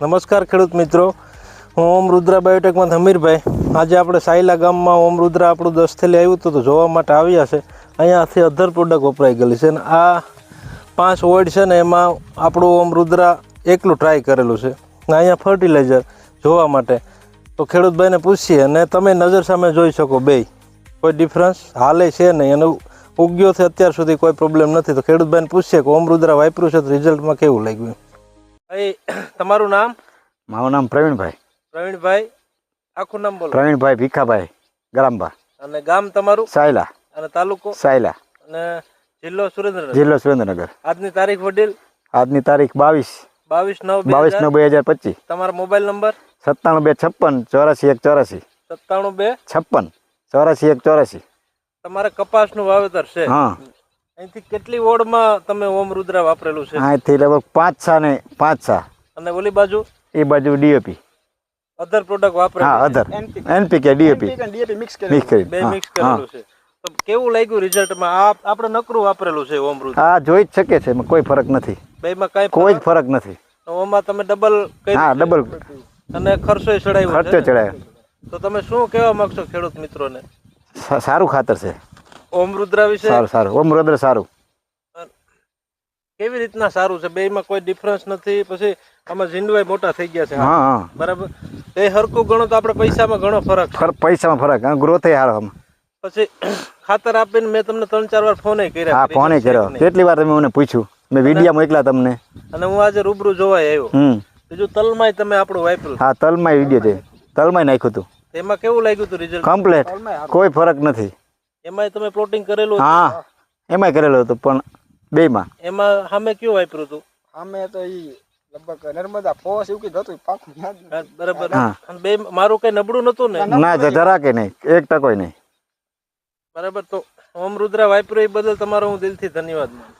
નમસ્કાર ખેડૂત મિત્રો. હું ઓમ રુદ્રા બાયોટેકમાં હમીરભાઈ આજે આપણે સાયલા ગામમાં ઓમ રુદ્રા આપણું દસથી લઈ આવ્યું હતું તો જોવા માટે આવ્યા છે. અહીંયાથી અધર પ્રોડક્ટ વપરાઈ ગયેલી છે અને આ પાંચ વોર્ડ છે ને એમાં આપણું ઓમ રુદ્રા એકલું ટ્રાય કરેલું છે. અને અહીંયા ફર્ટિલાઇઝર જોવા માટે. તો ખેડૂતભાઈને પૂછીએ અને તમે નજર સામે જોઈ શકો બે. કોઈ ડિફરન્સ હાલે છે નહીં એનું ઉગ્યો છે અત્યાર સુધી કોઈ પ્રોબ્લેમ નથી. તો ખેડૂતભાઈને પૂછીએ કે ઓમ રુદ્રા વાપર્યું છે તો રિઝલ્ટમાં કેવું લાગ્યું? ભાઈ તમારું નામ? મારું નામ પ્રવીણભાઈ. પ્રવીણભાઈ આખું નામ બોલો. પ્રવીણભાઈ ભીખાભાઈ ગરામબા અને ગામ તમારું? સાયલા. અને તાલુકો? સાયલા. અને જિલ્લો સુરેન્દ્રનગર? જિલ્લો સુરેન્દ્રનગર. આજની તારીખ વડીલ? આજની તારીખ બાવીસ. બાવીસ નવ બાવીસ નવ બે હજાર પચીસ. તમારો મોબાઈલ નંબર? સત્તાણું બે છપ્પન ચોરાસી એક ચોરાસી. સત્તાણું બે? છપ્પન ચોરાસી એક ચોરાસી. તમારે કપાસનું વાવેતર છે. હા. અહીંથી કેટલી ઓળમાં તમે ઓમ રુદ્રા વાપરેલું છે? અહીંથી લગભગ પાંચ છા ને પાંચ છા અને ઓલી બાજુ? એ બાજુ ડીએપી અધર પ્રોડક્ટ હા વાપરેલું અધર એનપીકે ડીએપી મિક્સ કરી બે મિક્સ કરેલું છે. તો કેવું લાગ્યું રિઝલ્ટમાં આ આપણે નકરું વાપરેલું છે ઓમ રુદ્રા? હા જોઈ જ શકે છે એમાં કોઈ ફરક નથી. બેમાં કઈ કોઈ જ ફરક? નથી. ઓમાં તમે ડબલ હા ડબલ અને ખર્ચો ચડાવ્યો ખર્ચો ચડાવ્યો. તો તમે શું કહેવા માંગશો ખેડૂત મિત્રોને? સારું ખાતર છે. ઓમ રુદ્રા વિશે? સારું સારું. ઓમ રુદ્ર સારું. કેવી રીતના સારું છે? બેમાં કોઈ ડિફરન્સ નથી? પછી આમાં ઝીંડવાય મોટા થઈ ગયા છે. હા હા. બરાબર? એ હરકું ગણો તો આપણે પૈસામાં ઘણો ફરક પૈસામાં ફરક. ગ્રોથ સારો આમ. પછી ખાતર આપીને મેં તમને ત્રણ ચાર વાર ફોન કર્યા. હા ફોન કર્યો. કેટલી વાર તમે મને પૂછ્યું? મેં વિડીયા મોકલા તમને. અને હું આજે રૂબરૂ જોવા આવ્યો. બીજું તલમાય તમે આપણું વાપર્યું. હા તલમાય વીડિયો છે. તલમાય નાખ્યું હતું. એમાં કેવું લાગ્યું હતું રિઝલ્ટ કમ્પ્લેટ કોઈ ફરક નથી. એમાંય તમે પ્લોટિંગ કરેલું? હા એમાંય કરેલું હતું પણ બેમાં એમાં સામે કયું વાપર્યું હતું? સામે તો ઈ લગભગ નર્મદા ફોસ એવું કીધું હતું પાકું યાદ બરાબર. બે મારું કઈ નબળું નતું ને? ના જરા કે નહીં. એક ટકો નહીં. બરાબર તો ઓમ રુદ્રા વાપર્યો એ બદલ તમારો હું દિલથી ધન્યવાદ માનું.